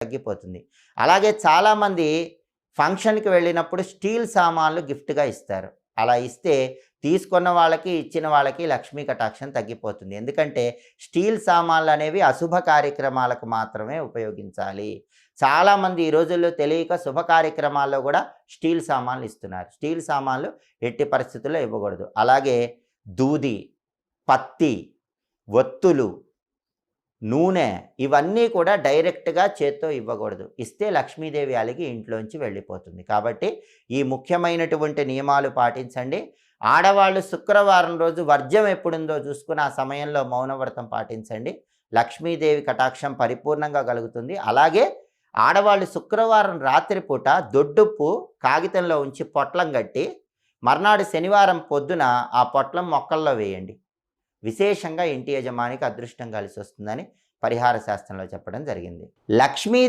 తగ్గిపోతుంది. అలాగే చాలామంది ఫంక్షన్కి వెళ్ళినప్పుడు స్టీల్ సామాన్లు గిఫ్ట్గా ఇస్తారు. అలా ఇస్తే తీసుకున్న వాళ్ళకి ఇచ్చిన వాళ్ళకి లక్ష్మీ కటాక్షం తగ్గిపోతుంది. ఎందుకంటే స్టీల్ సామాన్లు అనేవి అశుభ కార్యక్రమాలకు మాత్రమే ఉపయోగించాలి. చాలామంది ఈ రోజుల్లో తెలియక శుభ కార్యక్రమాల్లో కూడా స్టీల్ సామాన్లు ఇస్తున్నారు. స్టీల్ సామాన్లు ఎట్టి పరిస్థితుల్లో ఇవ్వకూడదు. అలాగే దూది పత్తి ఒత్తులు నూనె ఇవన్నీ కూడా డైరెక్ట్గా చేత్తో ఇవ్వకూడదు. ఇస్తే లక్ష్మీదేవి అలిగి ఇంట్లోంచి వెళ్ళిపోతుంది. కాబట్టి ఈ ముఖ్యమైనటువంటి నియమాలు పాటించండి. ఆడవాళ్ళు శుక్రవారం రోజు వర్జ్యం ఎప్పుడుందో చూసుకుని ఆ సమయంలో మౌనవ్రతం పాటించండి. లక్ష్మీదేవి కటాక్షం పరిపూర్ణంగా కలుగుతుంది. అలాగే ఆడవాళ్ళు శుక్రవారం రాత్రిపూట దొడ్డుప్పు కాగితంలో ఉంచి పొట్లం కట్టి మర్నాడు శనివారం పొద్దున ఆ పొట్లం మొక్కల్లో వేయండి. విశేషంగా ఇంటి యజమానికి అదృష్టం కలిసి వస్తుందని పరిహార శాస్త్రంలో చెప్పడం జరిగింది. లక్ష్మీ